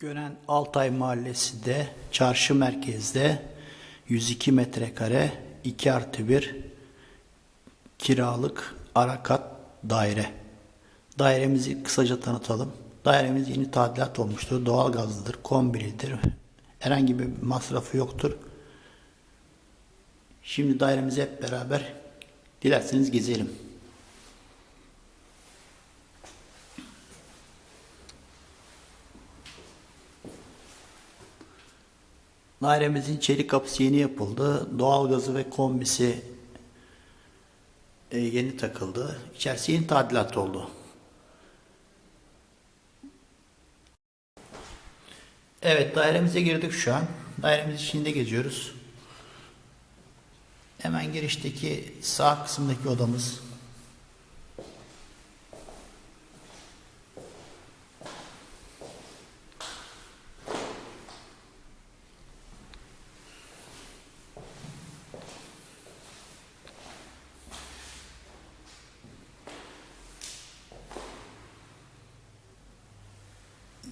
Gönen Altay Mahallesi'nde, çarşı merkezde 102 metrekare 2 artı 1 kiralık arakat daire. Dairemizi kısaca tanıtalım. Dairemiz yeni tadilat olmuştur. Doğalgazlıdır, kombilidir. Herhangi bir masrafı yoktur. Şimdi dairemizi hep beraber dilerseniz gezelim. Dairemizin çelik kapısı yeni yapıldı. Doğalgazı ve kombisi e, yeni takıldı. İçerisi yeni tadilat oldu. Evet dairemize girdik şu an. Dairemiz içinde geziyoruz. Hemen girişteki sağ kısımdaki odamız.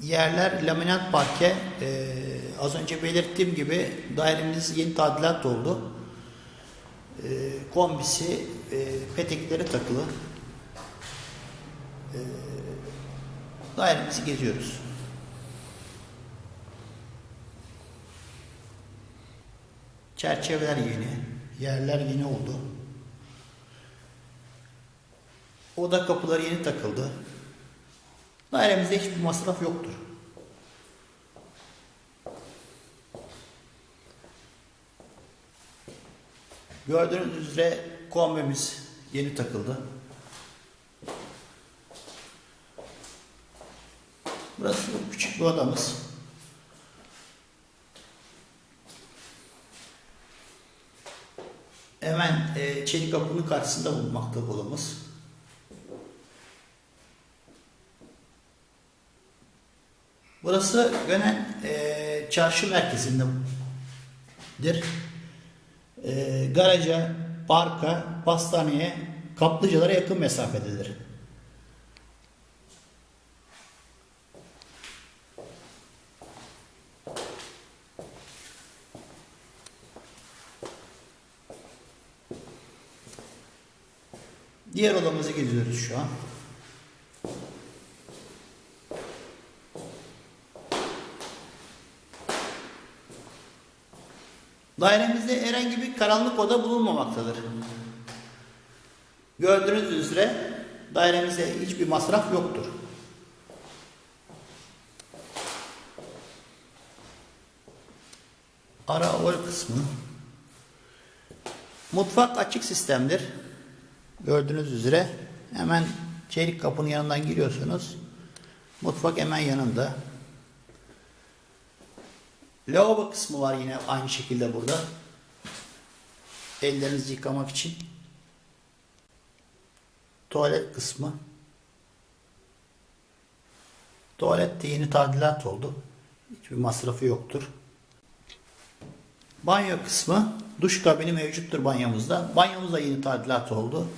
Yerler laminat parke. Ee, az önce belirttiğim gibi dairemiz yeni tadilat oldu. Ee, kombisi, e, petekleri takılı. Ee, dairemizi geziyoruz. Çerçeveler yeni, yerler yeni oldu. Oda kapıları yeni takıldı. Dairemizde hiçbir masraf yoktur. Gördüğünüz üzere kombimiz yeni takıldı. Burası küçük bir odamız. Hemen e, çelik kapının karşısında bulunmakta odamız. Burası Gönen e, çarşı merkezindedir. E, garaja, parka, pastaneye, kaplıcalara yakın mesafededir. Diğer odamızı geziyoruz şu an. Dairemizde herhangi bir karanlık oda bulunmamaktadır. Gördüğünüz üzere dairemizde hiçbir masraf yoktur. Ara oval kısmı. Mutfak açık sistemdir. Gördüğünüz üzere hemen çelik kapının yanından giriyorsunuz. Mutfak hemen yanında. Lavabo kısmı var yine aynı şekilde burada. Ellerinizi yıkamak için. Tuvalet kısmı. Tuvalet de yeni tadilat oldu. Hiçbir masrafı yoktur. Banyo kısmı. Duş kabini mevcuttur banyomuzda. Banyomuz da yeni tadilat oldu.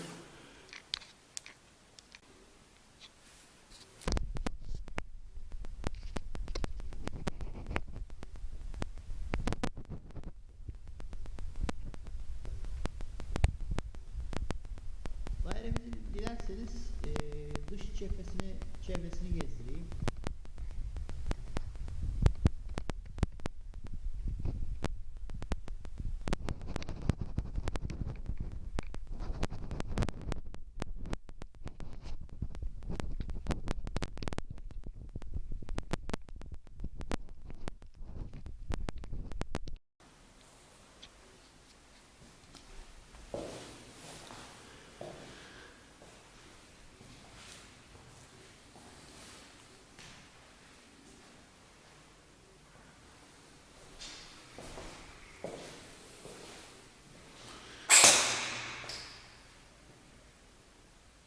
Dairemizi dilerseniz eee, dış cephesini, çevresini gezdireyim.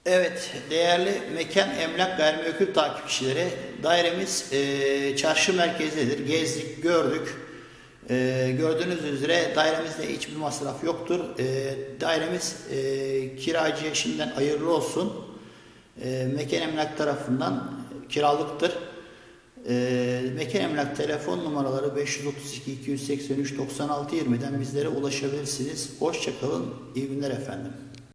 Evet, değerli mekan emlak gayrimenkul takipçileri, dairemiz e, çarşı merkezidir. Gezdik, gördük. E, gördüğünüz üzere dairemizde hiçbir masraf yoktur. E, dairemiz e, kiracıya şimdiden hayırlı olsun. E, mekan emlak tarafından kiralıktır. Ee, Mekan Emlak telefon numaraları 532 283 96 20'den bizlere ulaşabilirsiniz. Hoşçakalın. İyi günler efendim.